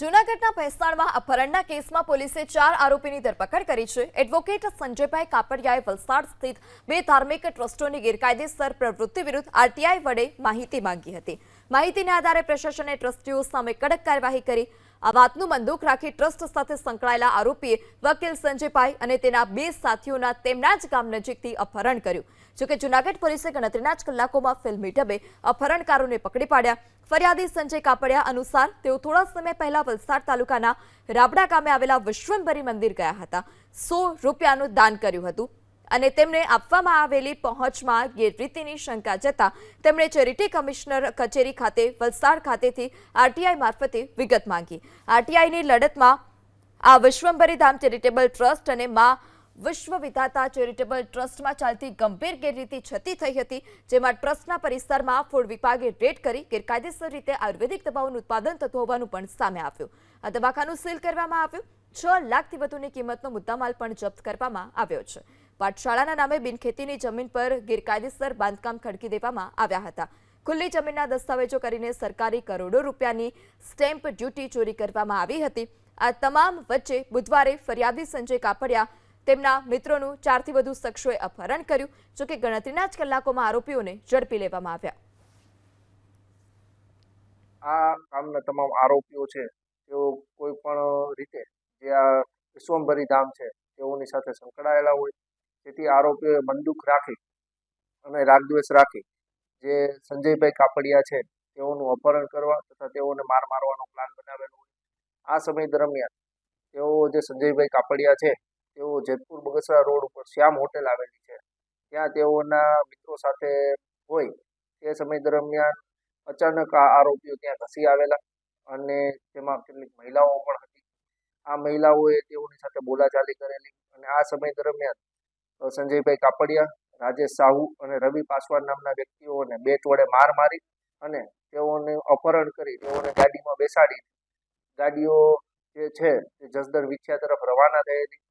જૂનાગઢના ભેસાણમાં અપહરણના કેસમાં પોલીસે ચાર આરોપીની ધરપકડ કરી છે. એડવોકેટ સંજયભાઈ કાપડિયાએ વલસાડ સ્થિત બે ધાર્મિક ટ્રસ્ટોની ગેરકાયદેસર પ્રવૃત્તિ વિરુદ્ધ આરટીઆઈ વડે માહિતી માંગી હતી. માહિતીના આધારે પ્રશાસને ટ્રસ્ટીઓ સામે કડક કાર્યવાહી કરી આ વાતનું બંદૂક રાખી ટ્રસ્ટ સાથે સંકળાયેલા આરોપીએ વકીલ સંજયભાઈ અને તેના બે સાથીઓના તેમના જ ગામ નજીકથી અપહરણ કર્યું. જોકે જૂનાગઢ પોલીસે ગણતરીના જ કલાકોમાં ફિલ્મી ઢબે અપહરણકારોને પકડી પાડ્યા. ફરિયાદી સંજય કાપડિયા અનુસાર તેઓ થોડા સમય પહેલા વલસાડ તાલુકાના રાબડા ગામે આવેલા વિશ્વંભરી મંદિર ગયા હતા. સો રૂપિયાનું દાન કર્યું હતું. અને તેમને આપવામાં આવેલી પહોંચમાં ગેરરીતિની શંકા જતા તેમણે ચેરિટી કમિશનર કચેરી ખાતે, વલસાડ ખાતેથી આરટીઆઈ મારફતે વિગત માંગી. આરટીઆઈની લડતમાં આ વિશ્વંભરી ધામ ચેરિટેબલ ટ્રસ્ટ અને મા વિશ્વ વિધાતા ચેરિટેબલ ટ્રસ્ટમાં ચાલતી ગંભીર ગેરરીતિ છતી થઈ હતી, જેમાં ટ્રસ્ટના પરિસરમાં ફૂડ વિભાગે રેડ કરી ગેરકાયદેસર રીતે આયુર્વેદિક દવાઓનું ઉત્પાદન થતું હોવાનું પણ સામે આવ્યું. આ દવાખાનું સીલ કરવામાં આવ્યું. છ લાખથી વધુની કિંમતનો મુદ્દામાલ પણ જપ્ત કરવામાં આવ્યો છે. પાઠશાળાના નામે બિનખેતીની જમીન પર ગેરકાયદેસર બાંધકામ ખડકી દેવામાં આવ્યા હતા. ખુલ્લી જમીનના દસ્તાવેજો કરીને સરકારી કરોડો રૂપિયાની સ્ટેમ્પ ડ્યુટી ચોરી કરવામાં આવી હતી. આ તમામ વચ્ચે બુધવારે ફરિયાદી સંજય કાપડિયા તેમના મિત્રોનું ચારથી વધુ શખ્સોએ અપહરણ કર્યું જોકે ગણતરીના જ કલાકોમાં આરોપીઓને ઝડપી લેવામાં આવ્યા. આ કામના તમામ આરોપીઓ છે, તેઓ કોઈ પણ રીતે જે આ વિશ્વંભરી ધામ છે, તેઓની સાથે સંકળાયેલા હોય જેથી આરોપીઓએ બંદૂક રાખી અને રાગદ્વેષ રાખી જે સંજયભાઈ કાપડિયા છે તેઓનું અપહરણ કરવા તથા તેઓને માર મારવાનો પ્લાન બનાવેલો આ સમય દરમિયાન તેઓ જે સંજયભાઈ કાપડિયા છે તેઓ જેતપુર બગસરા રોડ ઉપર શ્યામ હોટેલ આવેલી છે. ત્યાં તેઓના મિત્રો સાથે હોય તે સમય દરમિયાન અચાનક આ આરોપીઓ ત્યાં ઘસી આવેલા અને તેમાં કેટલીક મહિલાઓ પણ હતી. આ મહિલાઓએ તેઓની સાથે બોલાચાલી કરેલી અને આ સમય દરમિયાન સંજયભાઈ કાપડિયા, રાજેશ સાહુ અને રવિ પાસવાન નામના વ્યક્તિઓને બેટ વડે માર મારી અને તેઓને અપહરણ કરી તેઓને ગાડીમાં બેસાડી ગાડીઓ જે છે તે જસદણ વિછ્યા તરફ રવાના થયેલી.